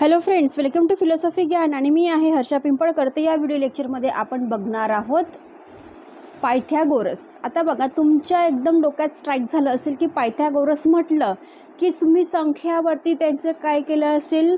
Hello friends welcome to philosophy ज्ञान आणि मी आहे हर्षा पिंपळकर. तर या व्हिडिओ लेक्चरमध्ये आपण बघणार आहोत पायथ्यागोरस. आता बघा तुमच्या एकदम डोक्यात स्ट्राईक झालं असेल की पायथ्यागोरस म्हटलं की तुम्ही संख्यावरती त्यांचं काय केलं असेल?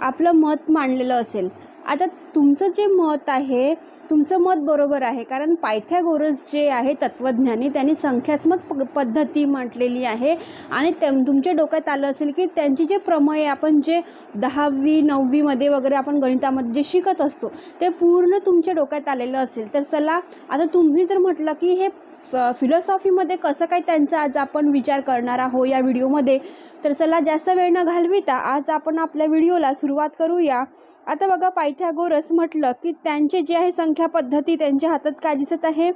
आपलं मत मांडलेलं असेल. आता तुमचं जे मत आहे तुमचं मत बरोबर आहे. कारण पायथ्यागोरस जे आहे तत्त्वज्ञानी त्यांनी संख्यात्मक प पद्धती म्हटलेली आहे. आणि त्या तुमच्या डोक्यात आलं असेल की त्यांची जे प्रमय आपण जे दहावी नववीमध्ये वगैरे आपण गणितामध्ये जे शिकत असतो ते पूर्ण तुमच्या डोक्यात आलेलं असेल. तर चला आता तुम्ही जर म्हटलं की हे फ फिलॉसॉफीमध्ये कसं काय त्यांचा आज आपण विचार करणार आहोत या व्हिडिओमध्ये तर चला जास्त वेळ न घालविता आज आपण आपल्या व्हिडिओला सुरुवात करूया. आता बघा पायथ्यागोरस म्हटलं की त्यांचे जे आहे संख्या पद्धती त्यांच्या हातात काय दिसत आहे?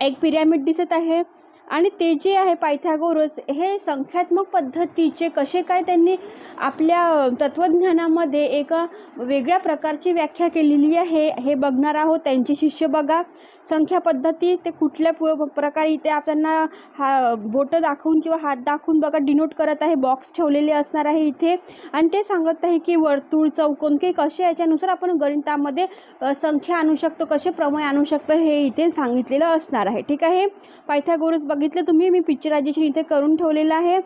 एक पिरॅमिड दिसत आहे. आणि ते जे आहे पायथागोरस हे संख्यात्मक पद्धतीचे कसे काय त्यांनी आपल्या तत्त्वज्ञानामध्ये एका वेगळ्या प्रकारची व्याख्या केलेली आहे हे बघणार आहोत. त्यांचे शिष्य बघा. संख्या पद्धती ते कुठल्या प प्रकारे इथे आपल्याला हा बोटं दाखवून किंवा हात दाखवून बघा डिनोट करत आहे. बॉक्स ठेवलेले असणार आहे इथे. आणि ते सांगत आहे की वर्तुळ चौकोन की कसे याच्यानुसार आपण गणितामध्ये संख्या आणू शकतो कसे प्रमय आणू शकतो हे इथे सांगितलेलं असणार आहे. ठीक आहे? पायथ्यागोरस बघितलं तुम्ही मी पिक्चरायझेशन इथे करून ठेवलेलं आहे.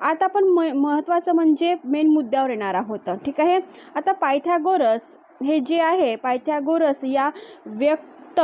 आता आपण म महत्त्वाचं म्हणजे मेन मुद्द्यावर येणार आहोत. ठीक आहे? आता पायथ्यागोरस हे जे आहे पायथ्यागोरस या व्यक्त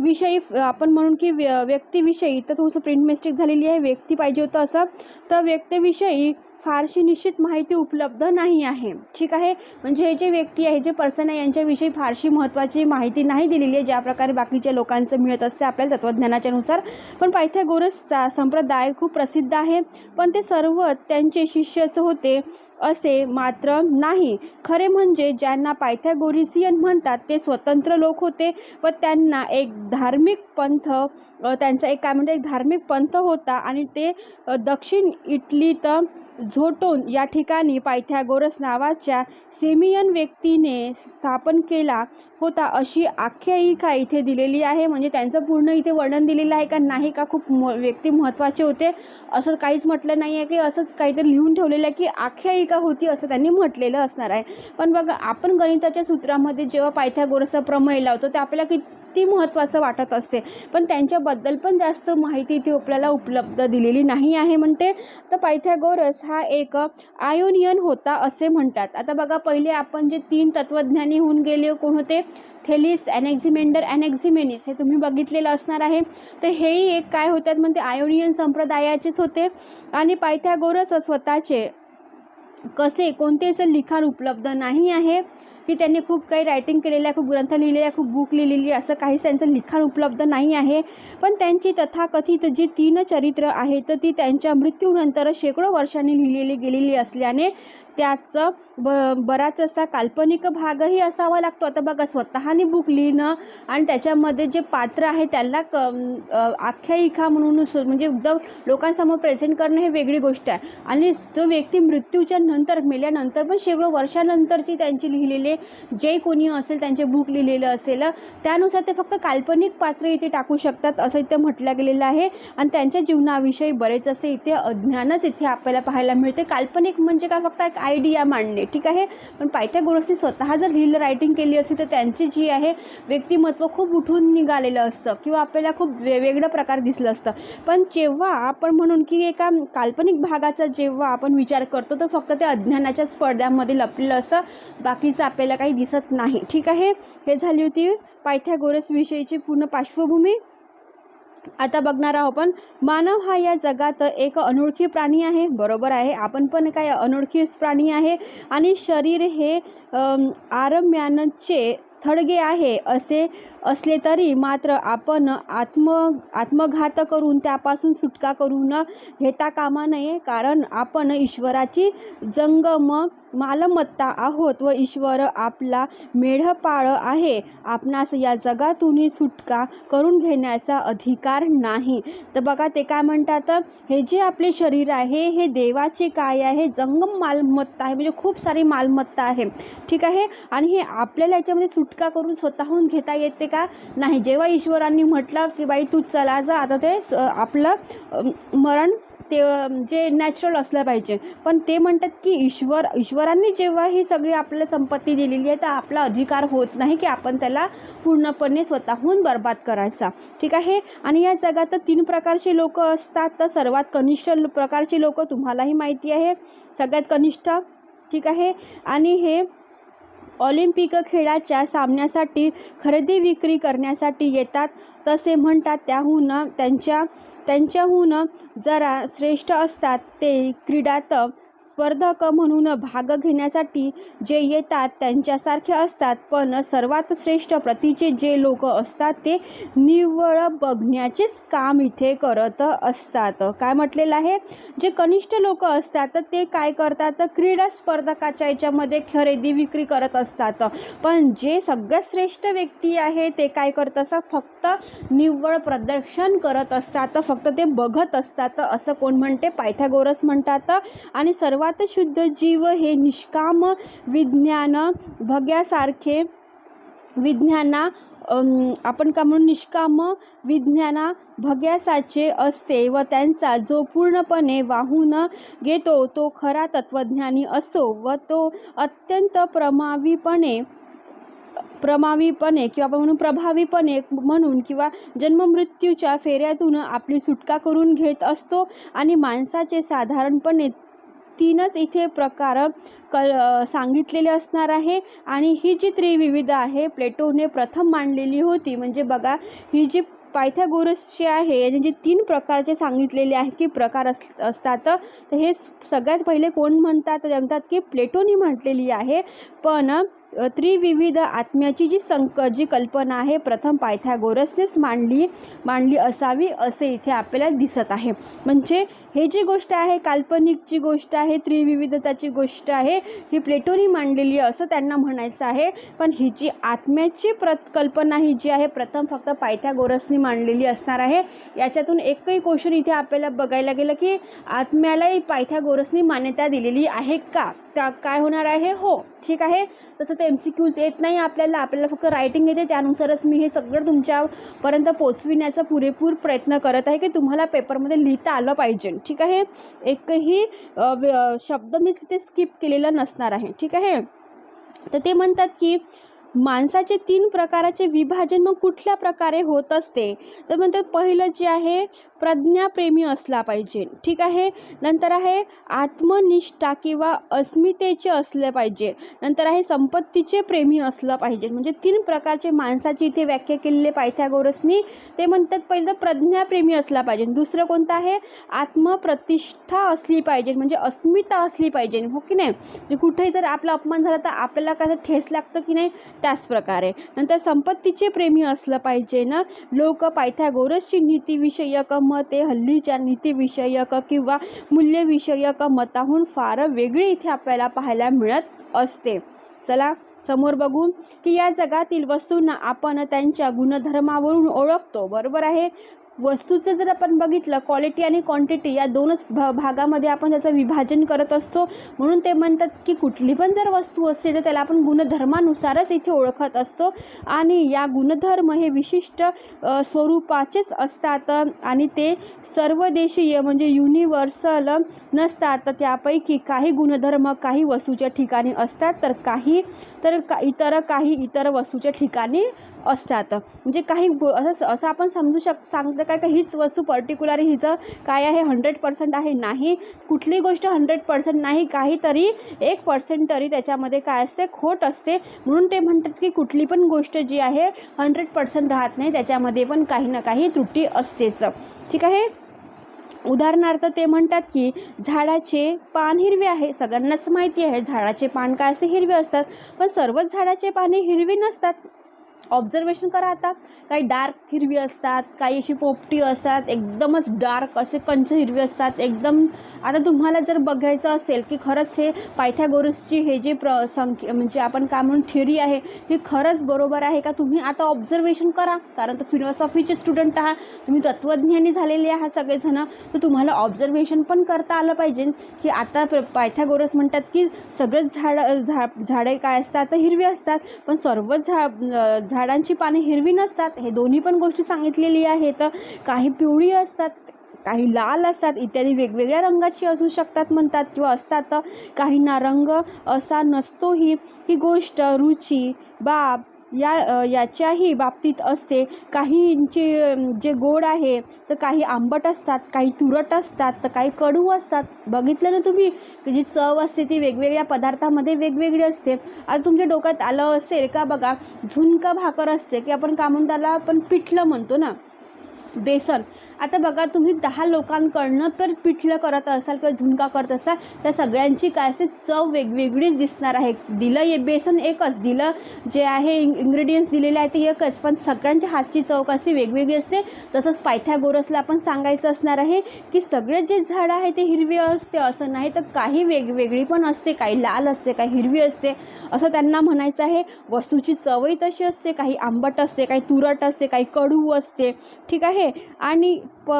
विषयी आपण म्हणून की व्य व्यक्तीविषयी तर थोडंसं प्रिंट मिस्टेक झालेली आहे व्यक्ती पाहिजे होतं असं. तर व्यक्तीविषयी फारशी निश्चित माहिती उपलब्ध नाही आहे. ठीक आहे? म्हणजे हे जे व्यक्ती आहे जे पर्सन आहे यांच्याविषयी फारशी महत्त्वाची माहिती नाही दिलेली आहे ज्या प्रकारे बाकीच्या लोकांचं मिळत असते आपल्या तत्त्वज्ञानाच्यानुसार पण पायथ्यागोरस संप्रदाय खूप प्रसिद्ध आहे. पण ते सर्व त्यांचे शिष्यच होते असे मात्र नाही. खरे म्हणजे ज्यांना पायथ्यागोरिसियन म्हणतात ते स्वतंत्र लोक होते व त्यांना एक धार्मिक पंथ त्यांचा एक काय म्हणजे एक धार्मिक पंथ होता आणि ते दक्षिण इटलीत झोटोन या ठिकाणी पायथ्यागोरस नावाच्या सेमियन व्यक्तीने स्थापन केला होता अशी आख्यायिका इथे दिलेली आहे. म्हणजे त्यांचं पूर्ण इथे वर्णन दिलेलं आहे का नाही का खूप म व्यक्ती महत्त्वाचे होते. असं काहीच म्हटलं नाही आहे की असंच काहीतरी लिहून ठेवलेलं आहे की आख्यायिका होती असं त्यांनी म्हटलेलं असणार आहे. पण बघा आपण गणिताच्या सूत्रामध्ये जेव्हा पायथ्यागोरसचा प्रमेय लावतो ते आपल्याला किती ती महत्त्वाचं वाटत असते. पण त्यांच्याबद्दल पण जास्त माहिती इथे आपल्याला उपलब्ध दिलेली नाही आहे. म्हणते तर पायथ्यागोरस हा एक आयोनियन होता असे म्हणतात. आता बघा पहिले आपण जे तीन तत्त्वज्ञानी होऊन गेले कोण होते? थेलिस ॲनेक्झिमेंडर ॲनेक्झिमेनिस हे तुम्ही बघितलेलं असणार आहे. तर हेही एक काय होतात म्हणते आयोनियन संप्रदायाचेच होते. आणि पायथ्यागोरस स्वतःचे कसे कोणतेच लिखाण उपलब्ध नाही आहे. की त्यांनी खूप काही रायटिंग केलेलं आहे खूप ग्रंथ लिहिलेले आहे खूप बुक लिहिलेली आहे असं काहीच त्यांचं लिखाण उपलब्ध नाही आहे. पण त्यांची तथाकथित जी तीन चरित्र आहेत तर ती त्यांच्या मृत्यूनंतर शेकडो वर्षांनी लिहिलेली गेलेली असल्याने त्याचं ब बराच असा काल्पनिक भागही असावा लागतो. आता बघा स्वतःने बुक लिहिणं आणि त्याच्यामध्ये जे पात्र आहे त्याला क आख्यायिका म्हणून सु- म्हणजे एकदम लोकांसमोर प्रेझेंट करणं हे वेगळी गोष्ट आहे. आणि जो व्यक्ती मृत्यूच्या नंतर मेल्यानंतर पण शेकडो वर्षानंतरची त्यांची लिहिलेले जे कोणी असेल त्यांचे बुक लिहिलेलं असेल त्यानुसार ते फक्त काल्पनिक पात्र इथे टाकू शकतात असं इथे म्हटलं गेलेलं आहे. आणि त्यांच्या जीवनाविषयी बरेच असे इथे अज्ञानच इथे आपल्याला पाहायला मिळते. काल्पनिक म्हणजे काय? फक्त एक आयडिया मांडणे. ठीक आहे? पण पायथ्यागोरसनी स्वतः जर लिहिलं रायटिंग केली असती तर त्यांची जी आहे व्यक्तिमत्व खूप उठून निघालेलं असतं किंवा आपल्याला खूप वेगवेगळं प्रकार दिसलं असतं. पण जेव्हा आपण म्हणून की एका काल्पनिक भागाचा जेव्हा आपण विचार करतो तर फक्त ते अज्ञानाच्या स्पर्धामध्ये लपलेलं असतं. बाकीचं आपल्याला काही दिसत नाही. ठीक आहे? हे झाली होती पायथ्यागोरस विषयीची पूर्ण पार्श्वभूमी. आता बघणार आहोत आपण. मानव हा या जगात एक अनोळखी प्राणी आहे. बरोबर आहे. आपण पण काय अनोळखीच प्राणी आहे. आणि शरीर हे आरम्यानचे थडगे आहे असे असले तरी मात्र आपण आत्म आत्मघात करून त्यापासून सुटका करून घेता कामा नये. कारण आपण ईश्वराची जंगम मालमत्ता आहोत व ईश्वर आपला मेढपाळ आहे. आपणास या जगातूनही सुटका करून घेण्याचा अधिकार नाही. तर बघा ते काय म्हणतात हे जे आपले शरीर आहे हे देवाचे काय आहे? जंगम मालमत्ता आहे. म्हणजे खूप सारी मालमत्ता आहे. ठीक आहे? आणि हे आपल्याला याच्यामध्ये सुटका करून स्वतःहून घेता येते का? नाही. जेव्हा ईश्वरांनी म्हटलं की बाई तू चला जा. आता ते आपलं मरण ते जे नॅचरल असलं पाहिजे. पण ते म्हणतात की ईश्वर ईश्वरांनी जेव्हा ही सगळी आपल्याला संपत्ती दिलेली आहे तर आपला अधिकार होत नाही की आपण त्याला पूर्णपणे स्वतःहून बर्बाद करायचा. ठीक आहे? आणि या जगात तीन प्रकारचे लोक असतात. तर सर्वात कनिष्ठ प्रकारचे लोक तुम्हालाही माहिती आहे. सगळ्यात कनिष्ठ ठीक आहे? आणि हे ऑलिम्पिक खेळाच्या सामन्यासाठी खरेदी विक्री करण्यासाठी येतात. तसे म्हणतात त्याहून त्यांच्या त्यांच्याहून जरा श्रेष्ठ असतात ते क्रीडात स्पर्धक म्हणून भाग घेण्यासाठी जे येतात त्यांच्यासारखे असतात. पण सर्वात श्रेष्ठ प्रतीचे जे लोक असतात ते निव्वळ बघण्याचेच काम इथे करत असतात. काय म्हटलेलं आहे? जे कनिष्ठ लोक असतात तर ते काय करतात? क्रीडा स्पर्धकाच्या याच्यामध्ये खरेदी विक्री करत असतात. पण जे सगळ्यात श्रेष्ठ व्यक्ती आहे ते काय करत असतात? फक्त निव्वळ प्रदर्शन करत असतात. फक्त ते बघत असतात. असं कोण म्हणते? पायथागोरस म्हणतात. आणि सर्वात शुद्ध जीव हे निष्काम विज्ञान. भग्यासारखे विज्ञाना आपण का म्हणून निष्काम विज्ञाना भग्यासाचे असते व त्यांचा जो पूर्णपणे वाहून घेतो तो खरा तत्त्वज्ञानी असतो व तो अत्यंत प्रमावीपणे प्रमावीपणे किंवा आपण म्हणून प्रभावीपणे म्हणून किंवा जन्ममृत्यूच्या फेऱ्यातून आपली सुटका करून घेत असतो आणि माणसाचे साधारणपणे तीनच इथे प्रकार क सांगितलेले असणार आहे. आणि ही जी त्रिविविध आहे प्लेटोने प्रथम मांडलेली होती. म्हणजे बघा ही जी पायथागोरसची आहे याने जे तीन प्रकारचे सांगितलेले आहे की प्रकार अस असतात तर हे सगळ्यात पहिले कोण म्हणतात? म्हणतात की प्लेटोनी म्हटलेली आहे. पण त्रिविविध आत्म्याची जी संक जी कल्पना आहे प्रथम पायथ्यागोरसनेच मांडली मांडली असावी असे इथे आपल्याला दिसत आहे. म्हणजे हे जी गोष्ट आहे काल्पनिकची गोष्ट आहे त्रिविविधताची गोष्ट आहे ही प्लेटोनी मांडलेली आहे असं त्यांना म्हणायचं आहे. पण ही जी आत्म्याची प्रत कल्पना ही जी आहे प्रथम फक्त पायथ्यागोरसनी मांडलेली असणार आहे. याच्यातून एकही क्वेश्चन इथे आपल्याला बघायला गेलं की आत्म्यालाही पायथ्यागोरसनी मान्यता दिलेली आहे का? त्या काय होणार आहे? हो ठीक आहे. तसं ते एम सी क्यूज येत नाही आपल्याला. आपल्याला फक्त रायटिंग येते. त्यानुसारच मी हे सगळं तुमच्यापर्यंत पोचविण्याचा पुरेपूर प्रयत्न करत आहे की तुम्हाला पेपरमध्ये लिहिता आलं पाहिजे. ठीक आहे? एकही शब्द मी तिथे स्किप केलेला नसणार आहे. ठीक आहे? तर ते म्हणतात की माणसाचे तीन प्रकाराचे विभाजन मग कुठल्या प्रकारे होत असते? तर म्हणतात पहिलं जे आहे प्रज्ञाप्रेमी असला पाहिजे. ठीक आहे? नंतर आहे आत्मनिष्ठा किंवा अस्मितेचे असले पाहिजे. नंतर आहे संपत्तीचे प्रेमी असलं पाहिजे. म्हणजे तीन प्रकारचे माणसाची इथे व्याख्या केलेली पायथ्यागोरसनी ते म्हणतात पहिलं प्रज्ञाप्रेमी असला पाहिजे. दुसरं कोणतं आहे? आत्मप्रतिष्ठा असली पाहिजे. म्हणजे अस्मिता असली पाहिजे. हो की नाही? म्हणजे कुठेही जर आपला अपमान झाला तर आपल्याला काय ठेस लागतं की नाही? त्याच प्रकारे. नंतर संपत्तीचे प्रेमी असलं पाहिजे ना. लोक पायथ्यागोरसची नीतीविषयक मते हल्लीच्या नीतिविषयक किंवा मूल्यविषयक मताहून फार वेगळी इथे आपल्याला पाहायला मिळत असते. चला समोर बघू की या जगातील वस्तूंना आपण त्यांच्या गुणधर्मावरून ओळखतो. बरोबर आहे? वस्तूचं जर आपण बघितलं क्वालिटी आणि क्वांटिटी या दोनच भ भागामध्ये आपण त्याचं विभाजन करत असतो. म्हणून ते म्हणतात की कुठली पण जर वस्तू असते तर त्याला आपण गुणधर्मानुसारच इथे ओळखत असतो. आणि या गुणधर्म हे विशिष्ट स्वरूपाचेच असतात. आणि ते सर्वदेशीय म्हणजे युनिव्हर्सल नसतात. तर त्यापैकी काही गुणधर्म काही वस्तूच्या ठिकाणी असतात तर काही तर का इतर काही इतर वस्तूच्या ठिकाणी असतात. म्हणजे काही गो असं असं आपण समजू शक सांगतं काय का हीच वस्तू पर्टिक्युलर हिचं काय आहे हंड्रेड पर्सेंट आहे नाही. कुठली गोष्ट हंड्रेड पर्सेंट नाही काहीतरी एक पर्सेंट तरी त्याच्यामध्ये काय असते खोट असते. म्हणून ते म्हणतात की कुठली पण गोष्ट जी आहे हंड्रेड पर्सेंट राहत नाही त्याच्यामध्ये पण काही ना काही त्रुटी असतेच. ठीक आहे? उदाहरणार्थ ते म्हणतात की झाडाचे पान हिरवे आहे. सगळ्यांनाच माहिती आहे झाडाचे पान काय असते हिरवे असतात. पण सर्वच झाडाचे पाने हिरवी नसतात. ऑब्झर्वेशन करा आता. काही डार्क हिरवी असतात काही अशी पोपटी असतात एकदमच डार्क असे कंच हिरवी असतात. एकदम आता तुम्हाला जर बघायचं असेल की खरंच हे पायथ्यागोरसची हे जे प्र संख्या म्हणजे आपण काय म्हणून थिअरी आहे ही खरंच बरोबर आहे का? तुम्ही आता ऑब्झर्वेशन करा. कारण तर फिलॉसॉफीचे स्टुडंट आहात तुम्ही तत्त्वज्ञानी झालेले आहात सगळेजणं. तर तुम्हाला ऑब्झर्वेशन पण करता आलं पाहिजे. की आता पायथ्यागोरस म्हणतात की सगळेच झाड झा झाडे काय असतात? तर हिरवी असतात. पण सर्वच झा अं, झाडांची पाने हिरवी नसतात हे दोन्ही पण गोष्टी सांगितलेली आहेत. काही पिवळी असतात काही लाल असतात इत्यादी वेगवेगळ्या रंगाची असू शकतात म्हणतात किंवा असतात. काहींना रंग असा नसतोही. ही गोष्ट रुची बाब या याच्याही बाबतीत असते. काहींचे जे गोड आहे तर काही आंबट असतात काही तुरट असतात तर काही कडू असतात. बघितलं ना तुम्ही? की जी चव असते ती वेगवेगळ्या पदार्थामध्ये वेगवेगळी असते. आता तुमच्या डोक्यात आलं असेल का बघा? झुणका भाकर असते की आपण का म्हणून त्याला आपण पिठलं म्हणतो ना? बेसन. आता बघा तुम्ही दहा लोकांकडनं तर पिठलं करत असाल किंवा झुणका करत असाल तर सगळ्यांची काय असते चव वेगवेगळीच दिसणार आहे. दिलं ये बेसन एकच दिलं जे आहे इंग्रेडियंट्स दिलेले आहे ते एकच पण सगळ्यांच्या हातची चव कशी वेगवेगळी असते? तसंच पायथ्यागोरसला आपण सांगायचं असणार आहे की सगळे जे झाडं आहे ते हिरवे असते असं नाही तर काही वेगवेगळी पण असते काही लाल असते काही हिरवी असते असं त्यांना म्हणायचं आहे. वस्तूची चवही तशी असते काही आंबट असते काही तुरट असते काही कडू असते. ठीक आहे? आणि प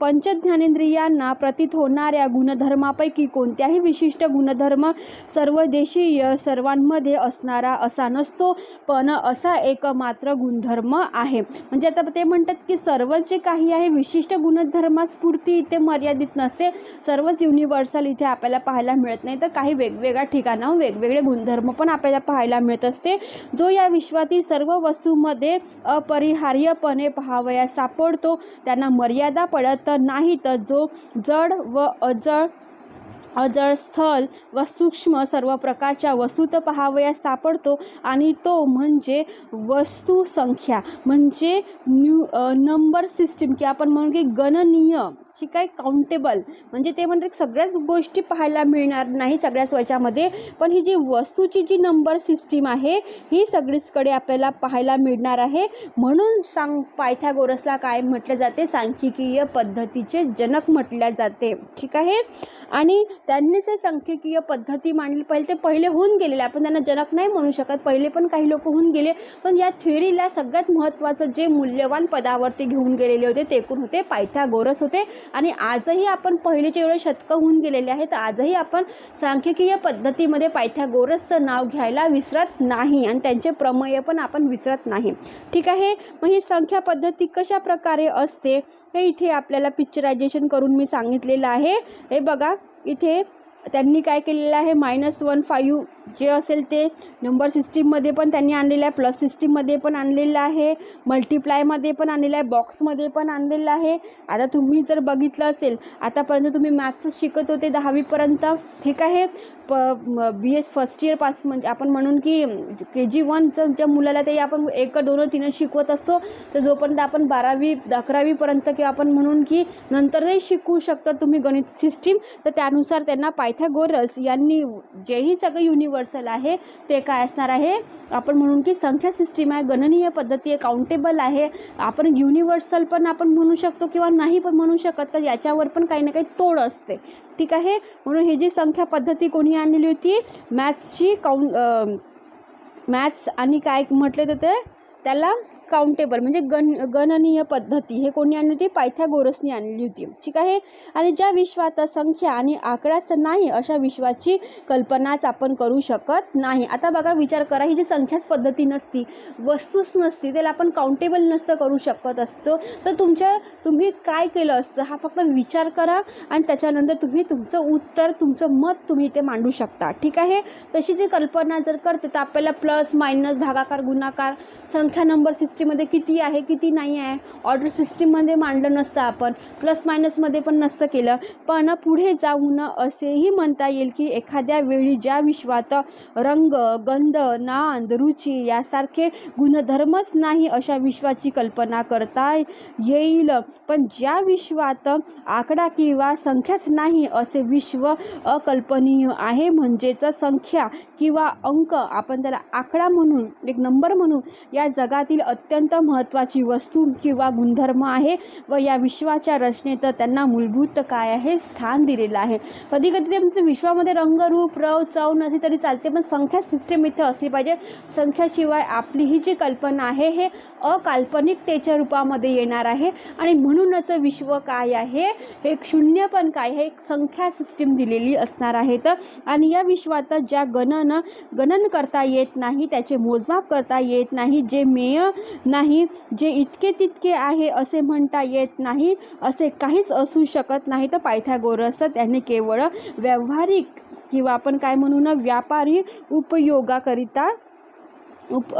पंचज्ञानेंद्रियांना प्रतीत होणाऱ्या गुणधर्मापैकी कोणत्याही विशिष्ट गुणधर्म सर्व देशीय सर्वांमध्ये असणारा असा नसतो पण असा एकमात्र गुणधर्म आहे. म्हणजे आता ते म्हणतात की सर्व जे काही आहे विशिष्ट गुणधर्मास्फूर्ती इथे मर्यादित नसते. सर्वच युनिव्हर्सल इथे आपल्याला पाहायला मिळत नाही. तर काही वेगवेगळ्या ठिकाणाहून वेगवेगळे गुणधर्म पण आपल्याला पाहायला मिळत असते. जो या विश्वातील सर्व वस्तूमध्ये अपरिहार्यपणे पाहावयास सापडतो त्यांना मर्यादा पडत नाहीत जो जड व अजड अजळ स्थल व सूक्ष्म सर्व प्रकारच्या वस्तूत पहावयास सापडतो आणि तो म्हणजे वस्तूसंख्या म्हणजे न्यू नंबर सिस्टीम की आपण म्हणू की गणनीय. ठीक आहे काउंटेबल म्हणजे ते म्हणजे सगळ्याच गोष्टी पाहायला मिळणार नाही सगळ्याच याच्यामध्ये पण ही जी वस्तूची जी नंबर सिस्टीम आहे ही सगळीचकडे आपल्याला पाहायला मिळणार आहे. म्हणून सांग पायथ्यागोरसला काय म्हटलं जाते? सांख्यिकीय पद्धतीचे जनक म्हटल्या जाते. ठीक आहे? आणि त्यांनीच हे सांख्यिकीय पद्धती मांडली पहिले ते पहिले होऊन गेलेले. आपण त्यांना जनक नाही म्हणू शकत. पहिले पण काही लोक होऊन गेले. पण या थ्योरीला सगळ्यात महत्त्वाचं जे मूल्यवान पदावरती घेऊन गेलेले होते ते कोण होते? पायथ्यागोरस होते. आणि आजही आपण पहिलेचे एवढे शतकं होऊन गेलेले आहेत आजही आपण सांख्यिकीय पद्धतीमध्ये पायथ्यागोरसचं नाव घ्यायला विसरत नाही आणि त्यांचे प्रमेय पण आपण विसरत नाही. ठीक आहे? मग ही संख्या पद्धती कशा प्रकारे असते? हे इथे आपल्याला पिक्चरायझेशन करून मी सांगितलेलं आहे. हे बघा इथे त्यांनी काय केलेलं आहे? मायनस वन फाईव्ह जे असेल ते नंबर सिस्टीममध्ये पण त्यांनी आणलेलं आहे. प्लस सिस्टीममध्ये पण आणलेलं आहे. मल्टिप्लायमध्ये पण आणलेलं आहे. बॉक्समध्ये पण आणलेलं आहे. आता तुम्ही जर बघितलं असेल आतापर्यंत तुम्ही मॅथ्स शिकत होते दहावीपर्यंत. ठीक आहे? प बी एस फर्स्ट इयरपासून म्हणजे आपण म्हणून की के जी वनचं ज्या मुलाला ते आपण एक दोन तीन शिकवत असतो तर जोपर्यंत आपण बारावी अकरावीपर्यंत किंवा आपण म्हणून की नंतरही शिकवू शकता तुम्ही गणित सिस्टीम तर त्यानुसार त्यांना पायथागोरस यांनी जेही सगळं युनिव्हर्सल आहे ते काय असणार आहे? आपण म्हणून की संख्या सिस्टीम आहे गणनीय पद्धती आहे काउंटेबल आहे. आपण युनिव्हर्सल पण आपण म्हणू शकतो किंवा नाही पण म्हणू शकत तर याच्यावर पण काही ना काही तोड असते. ठीक आहे? म्हणून ही जी संख्या पद्धती कोणी आणलेली होती मॅथ्सची काउं मॅथ्स आणि काय म्हटले जातं त्याला काउंटेबल म्हणजे गण गणनीय पद्धती. हे कोणी आणली होती? पायथ्यागोरसनी आणली होती. ठीक आहे? आणि ज्या विश्वात संख्या आणि आकडाच नाही अशा विश्वाची कल्पनाच आपण करू शकत नाही. आता बघा विचार करा ही जी संख्याच पद्धती नसती वस्तूच नसती त्याला आपण काउंटेबल नसतं करू शकत असतो. तर तुमच्या तुम्ही काय केलं असतं? हा फक्त विचार करा आणि त्याच्यानंतर तुम्ही तुमचं उत्तर तुमचं मत तुम्ही ते मांडू शकता. ठीक आहे? तशी जी कल्पना जर करते तर आपल्याला प्लस मायनस भागाकार गुणाकार संख्या नंबर सिस्टम सिस्टीमध्ये किती आहे किती नाही आहे ऑर्डर सिस्टीममध्ये मांडलं नसतं आपण प्लस मायनसमध्ये पण नसतं केलं. पण पुढे जाऊन असेही म्हणता येईल की एखाद्या वेळी ज्या विश्वात रंग गंध नांद रुची यासारखे गुणधर्मच नाही अशा विश्वाची कल्पना करता येईल. पण ज्या विश्वात आकडा किंवा संख्याच नाही असे विश्व अकल्पनीय आहे म्हणजेच संख्या किंवा अंक आपण त्याला आकडा म्हणून एक नंबर म्हणून या जगातील अत्यंत महत्त्वाची वस्तू किंवा गुणधर्म आहे व या विश्वाच्या रचनेत त्यांना मूलभूत काय आहे स्थान दिलेलं आहे. कधी कधी ते म्हणते विश्वामध्ये रंगरूप रव चव नसली तरी चालते पण संख्या सिस्टीम इथे असली पाहिजे. संख्याशिवाय आपली ही जी कल्पना आहे हे अकाल्पनिकतेच्या रूपामध्ये येणार आहे. आणि म्हणूनच विश्व काय आहे हे शून्य पण काय हे एक संख्या सिस्टीम दिलेली असणार आहेत आणि या विश्वात ज्या गणन गणन करता येत नाही त्याचे मोजमाप करता येत नाही जे मेय नाही. जे इतके तितके आहे असे म्हणता येत नाही असे काहीच असू शकत नाही. तर पायथ्यागोरस त्यांनी केवळ व्यावहारिक किंवा आपण काय म्हणू ना व्यापारी उपयोगाकरिता उप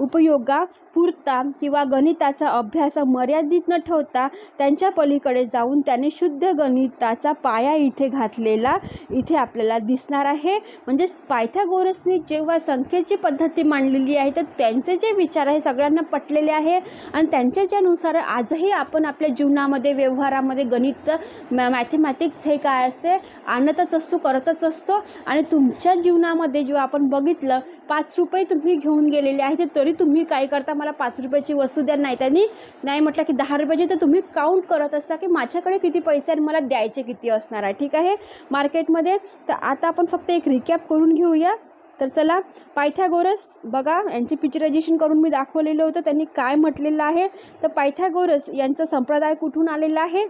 उपयोगा पुरता किंवा गणिताचा अभ्यास मर्यादित न ठेवता त्यांच्या पलीकडे जाऊन त्याने शुद्ध गणिताचा पाया इथे घातलेला इथे आपल्याला दिसणार आहे. म्हणजे पायथ्यागोरसने जेव्हा संख्येची पद्धती मांडलेली आहे तर त्यांचे जे विचार आहे सगळ्यांना पटलेले आहे. आणि त्यांच्या ज्यानुसार आजही आपण आपल्या जीवनामध्ये व्यवहारामध्ये गणित मॅ मॅथेमॅटिक्स हे काय असते? आणतच असतो करतच असतो. आणि तुमच्या जीवनामध्ये जेव्हा आपण बघितलं पाच रुपये तुम्ही घेऊन गेलेले आहे तरी तुम्ही काय करता? मला पाच रुपयाची वस्तू द्या. नाही त्यांनी नाही म्हटलं की दहा रुपयाची तर तुम्ही काउंट करत असता की माझ्याकडे किती पैसे आणि मला द्यायचे किती असणार आहे. ठीक आहे? मार्केटमध्ये तर आता आपण फक्त एक रिकॅप करून घेऊया. तर चला पायथॅगोरस बघा यांचे पिक्चरायझेशन करून मी दाखवलेलं होतं. त्यांनी काय म्हटलेलं आहे? तर पायथॅगोरस यांचा संप्रदाय कुठून आलेला आहे?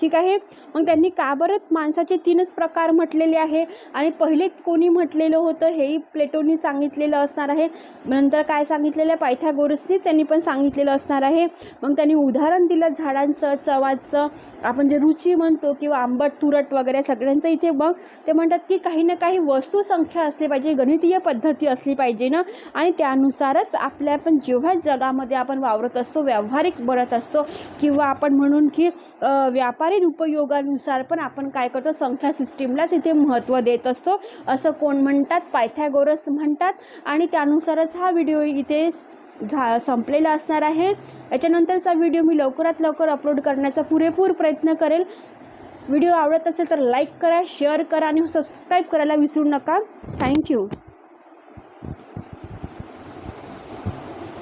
ठीक आहे? मग त्यांनी का बरं माणसाचे तीनच प्रकार म्हटलेले आहे? आणि पहिले कोणी म्हटलेलं होतं हेही प्लेटोनी सांगितलेलं असणार आहे. नंतर काय सांगितलेलं आहे? पायथ्यागोरसनी त्यांनी पण सांगितलेलं असणार आहे. मग त्यांनी उदाहरण दिलं झाडांचं चवाचं. आपण जे रुची म्हणतो किंवा आंबट तुरट वगैरे सगळ्यांचं इथे मग ते म्हणतात की काही ना काही वस्तूसंख्या असली पाहिजे गणितीय पद्धती असली पाहिजे ना? आणि त्यानुसारच आपल्या पण जेव्हा जगामध्ये आपण वावरत असतो व्यावहारिक बनत असतो किंवा आपण म्हणून की व्यापार व्यापारी उपयोगानुसार पण आपण काय करतो संख्या सिस्टीमलाच इथे महत्त्व देत असतो. असं कोण म्हणतात? पायथॅगोरस म्हणतात. आणि त्यानुसारच हा व्हिडिओ इथे झा संपलेला असणार आहे. याच्यानंतरचा व्हिडिओ मी लवकरात लवकर अपलोड करण्याचा पुरेपूर प्रयत्न करेल. व्हिडिओ आवडत असेल तर लाईक करा शेअर करा आणि सबस्क्राईब करायला विसरू नका. थँक्यू.